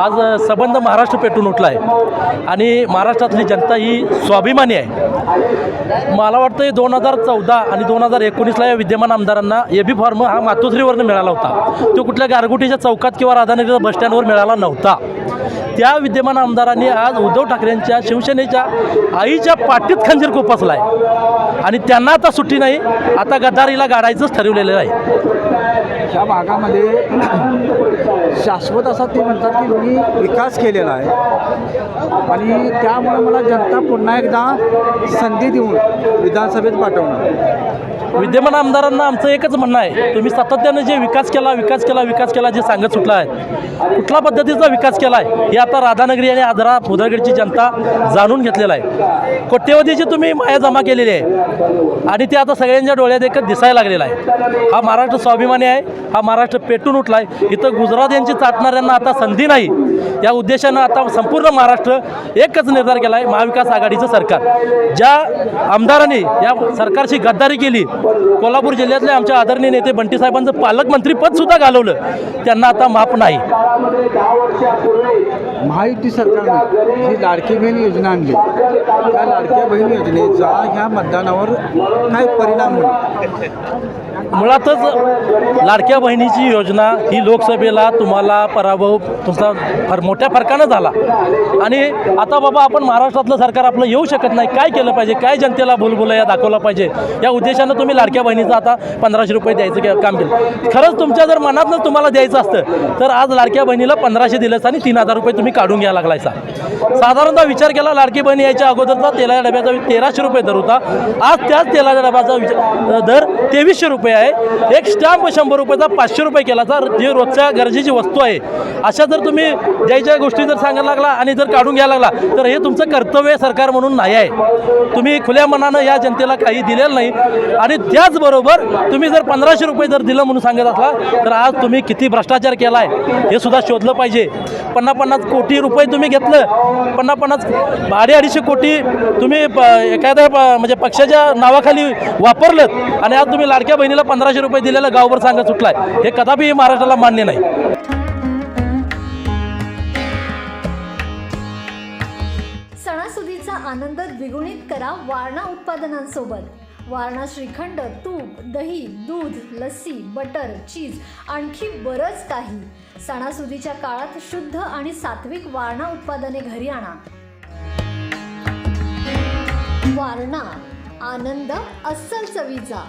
आज संबंध सबंध महाराष्ट्र पेटून उठला आहे आणि महाराष्ट्रातली जनता ही स्वाभिमानी आहे. मला वाटतं दोन हजार चौदा आणि दोन हजार एकोणीसला या विद्यमान आमदारांना ए बी फॉर्म हा मातोश्रीवरनं मिळाला होता. तो कुठल्या गारगुटीच्या चौकात किंवा राधानगरीच्या बसस्टँडवर मिळाला नव्हता. त्या विद्यमान आमदारांनी आज उद्धव ठाकरेंच्या शिवसेनेच्या आईच्या पाठीत खंजीर खुपसला आहे आणि त्यांना आता सुट्टी नाही आता गद्दारीला गाडायचंच ठरवलेलं आहे. या भागामध्ये शाश्वत असा ते म्हणतात की मी विकास केलेला आहे. आणि त्यामुळे मला जनता पुन्हा एकदा संधी देऊन विधानसभेत पाठवणार. विद्यमान आमदारांना आमचं एकच म्हणणं आहे. तुम्ही सातत्यानं जे विकास केला विकास केला विकास केला जे सांगत सुटला आहे कुठल्या पद्धतीचा विकास केला आहे हे आता राधानगरी आणि आदरा फुदरगडची जनता जाणून घेतलेला आहे. कोट्यवधीची तुम्ही माया जमा केलेली आहे. आणि ते आता सगळ्यांच्या डोळ्यात एकच दिसायला लागलेला आहे. हा महाराष्ट्र स्वाभिमानी आहे हा महाराष्ट्र पेटून उठला आहे इथं गुजरात यांच्या यांची चाटणाऱ्यांना आता संधी नाही. या उद्देशानं आता संपूर्ण महाराष्ट्र एकच निर्धार केला आहे महाविकास आघाडीचं सरकार. ज्या आमदारांनी या सरकारची गद्दारी केली कोल्हापूर जिल्ह्यातले आमच्या आदरणीय नेते बंटी साहेबांचं पालकमंत्रीपद सुद्धा घालवलं त्यांना आता माफ नाही. महायुती सरकारने जी लाडकी बहीण योजना आणली त्या लाडक्या बहीण योजनेचा ह्या मतदानावर काय परिणाम होईल? मुळातच लाडक्या बहिणीची योजना ही लोकसभेला तुम्हाला पराभव तुमचा फार मोठ्या फरकानं झाला. आणि आता बाबा आपण महाराष्ट्रातलं सरकार आपलं येऊ शकत नाही. काय केलं पाहिजे? काय जनतेला भूलभुलया दाखवला पाहिजे? या उद्देशानं तुम्ही लाडक्या बहिणीचं आता पंधराशे रुपये द्यायचं काम केलं? खरंच तुमच्या जर मनातनं तुम्हाला द्यायचं असतं तर आज लाडक्या बहिणीला पंधराशे दिलंच आणि तीन हजार रुपये तुम्ही काढून घ्यायला लागलायचा साधारणतः विचार केला लाडकी बहिणी यायच्या अगोदरचा तेलाच्या डब्याचा तेराशे रुपये दर होता. आज त्याच तेलाच्या डब्याचा विचार दर तेवीसशे रुपये आहे. एक स्टॅम्प शंभर रुपयाचा पाचशे रुपये केला तर जे रोजच्या गरजेची वस्तू आहे. अशा जर तुम्ही द्यायच्या गोष्टी जर सांगायला लागला आणि जर काढून घ्यायला लागला तर हे तुमचं कर्तव्य सरकार म्हणून नाही आहे. तुम्ही खुल्या मनानं या जनतेला काही दिलेलं नाही. आणि त्याचबरोबर तुम्ही जर पंधराशे रुपये जर दिलं म्हणून सांगत असला तर आज तुम्ही किती भ्रष्टाचार केला आहे हे सुद्धा शोधलं पाहिजे. पन्नास पन्नास कोटी रुपये तुम्ही घेतलं पन्नास पन्नास अडी अडीचशे कोटी तुम्ही एखाद्या म्हणजे पक्षाच्या नावाखाली वापरलं आणि आज तुम्ही लाडक्या बहिणीला पंधराशे रुपये दिलेलं गावभर सांगत सुटलाय. हे कदापि महाराष्ट्राला मान्य नाही. सणासुदीचा आनंद द्विगुणित करा वारणा उत्पादनांसोबत. वारणा श्रीखंड तूप दही दूध लस्सी बटर चीज आणखी बरंच काही. सणासुदीच्या काळात शुद्ध आणि सात्विक वारणा उत्पादने घरी आणा. वारणा आनंद अस्सल चवीचा.